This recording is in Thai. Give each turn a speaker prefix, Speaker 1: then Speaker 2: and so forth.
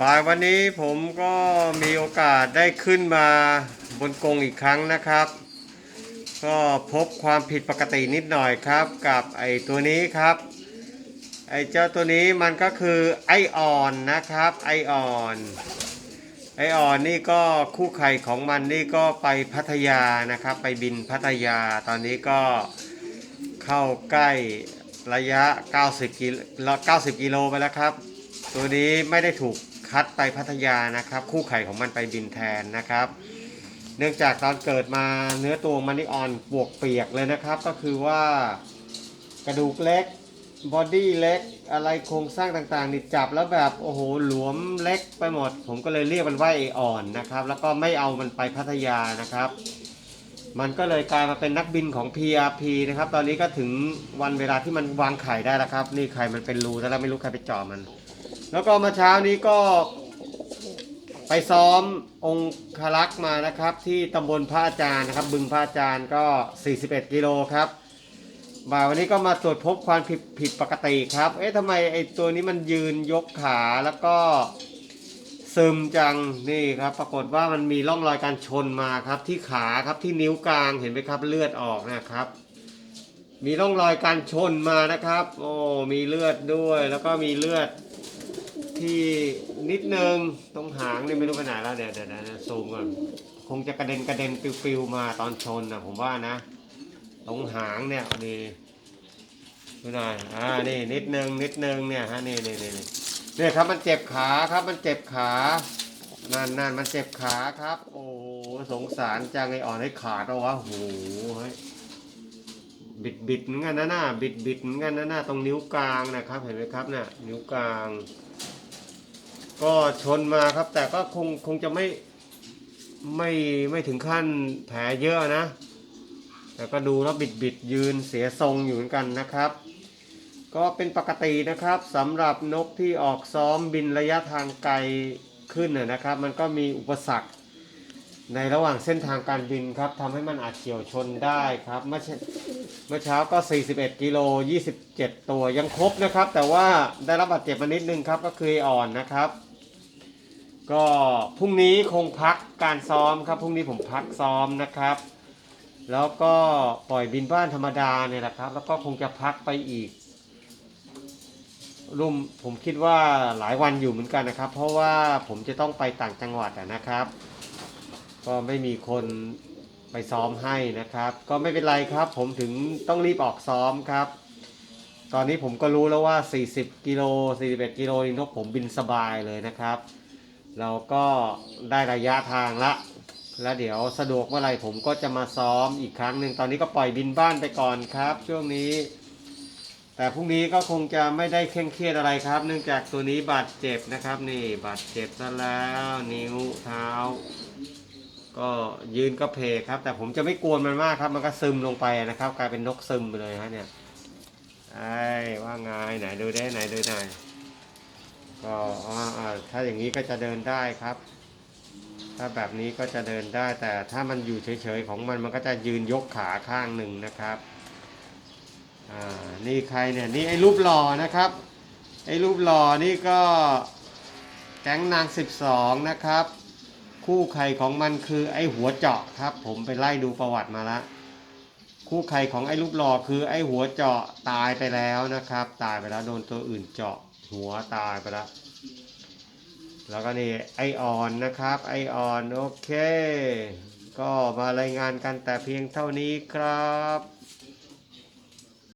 Speaker 1: บ่ายวันนี้ผมก็มีโอกาสได้ขึ้นมาบนกรงอีกครั้งนะครับ ก็พบความผิดปกตินิดหน่อยครับ กับไอตัวนี้ครับ ไอเจ้าตัวนี้มันก็คือไอออนนะครับ ไอออน ไอออนนี่ก็คู่ไข่ของมันนี่ก็ไปพัทยานะครับ ไปบินพัทยาตอนนี้ก็เข้าใกล้ระยะ 90กิโล90 กิโลไปแล้วครับ ตัวนี้ไม่ได้ถูก คัดไปพัทยานะครับ คู่ไข่ของมันไปบินแทนนะครับ เนื่องจากตอนเกิดมาเนื้อตัวมันนี่อ่อนปวกเปียกเลยนะครับ ก็คือว่ากระดูกเล็กบอดี้เล็กอะไรโครงสร้างต่างๆนี่จับแล้วแบบโอ้โหหลวมเล็กไปหมด ผมก็เลยเรียกมันว่าไออ่อนนะครับ แล้วก็ไม่เอามันไปพัทยานะครับ มันก็เลยกลายมาเป็นนักบินของ PRP นะครับ ตอนนี้ก็ถึงวันเวลาที่มันวางไข่ได้แล้วครับ นี่ไข่มันเป็นรูแล้วไม่รู้ใครไปจาะมัน แล้วก็เมาเช้านี้ก็ไปซ้อมองคลักษ์มานะครับ ที่ตำบลพระอาจารย์นะครับ บึงพระอาจารย์ก็ 41 กิโลครับบ่ายวันนี้ก็มาตรวจพบความผิดผิดปกติครับ เอ๊ะทำไมไอ้ตัวนี้มันยืนยกขาแล้วก็ซึมจังนี่ครับ ปรากฏว่ามันมีร่องรอยการชนมาครับ ที่ขาครับที่นิ้วกลางเห็นไหมครับเลือดออกนะครับ มีร่องรอยการชนมานะครับ โอ้มีเลือดด้วยแล้วก็มีเลือด ที่นิดนึงตรงหางนี่ไม่รู้ไปไหนแล้วเดี๋ยวเดี๋ยวเดี๋ยวซูมก่อนคงจะกระเด็นกระเด็นปิวๆมาตอนชนนะผมว่านะ ตรงหางเนี่ยนี่ดูหน่อยอ่านี่นิดนึงนิดนึงเนี่ยฮะนี่นี่นี่นี่เนี่ยครับมันเจ็บขาครับมันเจ็บขานั่นนั่นมันเจ็บขาครับ โอ้สงสารจังไออ่อนให้ขาดเอาวะโอ้โหเฮ้ยบิดบิดเหมือนกันนะหน่าบิดบิดเหมือนกันนะหน่าตรงนิ้วกลางนะครับ เห็นไหมครับเนี่ยนิ้วกลาง ก็ชนมาครับ แต่ก็คงคงจะไม่ไม่ไม่ถึงขั้นแผลเยอะนะ แต่ก็ดูแล้วบิดบิดยืนเสียทรงอยู่เหมือนกันนะครับ ก็เป็นปกตินะครับสำหรับนกที่ออกซ้อมบินระยะทางไกลขึ้นนะครับ มันก็มีอุปสรรคในระหว่างเส้นทางการบินครับทำให้มันอาจเฉียวชนได้ครับ เมื่อเช้าเมื่อเช้าก็ 41 กิโล 27 ตัวยังครบนะครับ แต่ว่าได้รับบาดเจ็บมานิดนึงครับก็คืออ่อนนะครับ ก็พรุ่งนี้คงพักการซ้อมครับพรุ่งนี้ผมพักซ้อมนะครับ แล้วก็ปล่อยบินบ้านธรรมดาเนี่ยแหละครับ แล้วก็คงจะพักไปอีกรุ่มผมคิดว่าหลายวันอยู่เหมือนกันนะครับ เพราะว่าผมจะต้องไปต่างจังหวัดนะครับ ก็ไม่มีคนไปซ้อมให้นะครับ ก็ไม่เป็นไรครับ ผมถึงต้องรีบออกซ้อมครับ ตอนนี้ผมก็รู้แล้วว่า 40 กิโล 41 กิโลนี่นกผมบินสบายเลยนะครับ เราก็ได้ระยะทางละ แล้วเดี๋ยวสะดวกเมื่อไรผมก็จะมาซ้อมอีกครั้งหนึ่งตอนนี้ก็ปล่อยบินบ้านไปก่อนครับ ช่วงนี้ แต่พรุ่งนี้ก็คงจะไม่ได้เคร่งเครียดอะไรครับ เนื่องจากตัวนี้บาดเจ็บนะครับ นี่บาดเจ็บซะแล้วนิ้วเท้า ก็ยืนก็เพกครับ แต่ผมจะไม่กวนมันมากครับ มันก็ซึมลงไปนะครับ กลายเป็นนกซึมไปเลยฮะเนี่ยไอ้ว่าไงไหนดูได้ไหนดูหน่อย ก็อ่าถ้าอย่างนี้ก็จะเดินได้ครับ ถ้าแบบนี้ก็จะเดินได้ แต่ถ้ามันอยู่เฉยๆของมันมันก็จะยืนยกขาข้างหนึ่งนะครับอ่านี่ใครเนี่ยนี่ไอ้รูปหล่อนะครับ ไอ้รูปหล่อนี่ก็แก๊งนางสิบสองนะครับ คู่ไข่ของมันคือไอ้หัวเจาะครับ ผมไปไล่ดูประวัติมาล้วคู่ไข่ของไอ้รูปหล่อคือไอ้หัวเจาะตายไปแล้วนะครับ ตายไปแล้วโดนตัวอื่นเจาะ หัวตายไปแล้วแล้วก็นี่ไอออนนะครับ ไอออน โอเค ก็มารายงานกันแต่เพียงเท่านี้ครับ